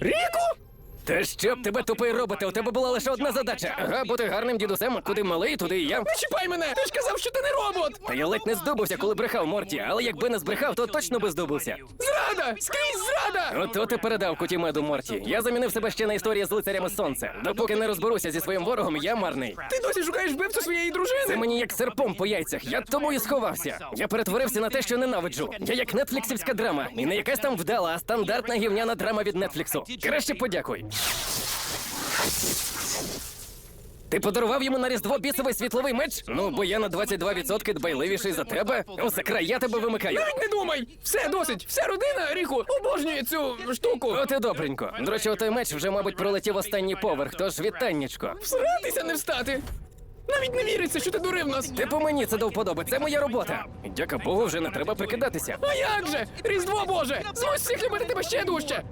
Ріку? Та щоб тебе тупий робити, у тебе була лише одна задача. Ага, бути гарним дідусем, куди малий, туди і я. Не чіпай мене! Ти ж казав, що ти не робот! Та я ледь не здобувся, коли брехав Морті, але якби не збрехав, то точно би здобувся. Зрада! Скрізь зрада! Ото ти передав куті меду Морті. Я замінив себе ще на історії з лицарями сонця. Допоки не розберуся зі своїм ворогом, я марний. Ти досі шукаєш вбивцю своєї дружини? Це мені як серпом по яйцях. Я тому і сховався. Я перетворився на те, що ненавиджу. Я як нетфліксівська драма. І не якась там вдала, а стандартна гівняна драма від Нетфліксу. Краще подякуй. Ти подарував йому на різдво бісовий світловий меч? Ну, бо я на 22% дбайливіший за тебе. Усе край, я тебе вимикаю. Навіть не думай! Все досить! Вся родина, Ріку, обожнює цю штуку! От і добренько. До речі, отой меч вже, мабуть, пролетів останній поверх, тож вітаннячко. Всратися не встати! Навіть не віриться, що ти дурив нас! Ти по мені це до вподоби, це моя робота. Дяка Богу, вже не треба прикидатися. А як же? Різдво Боже! Змусь всіх любити тебе ще дужче!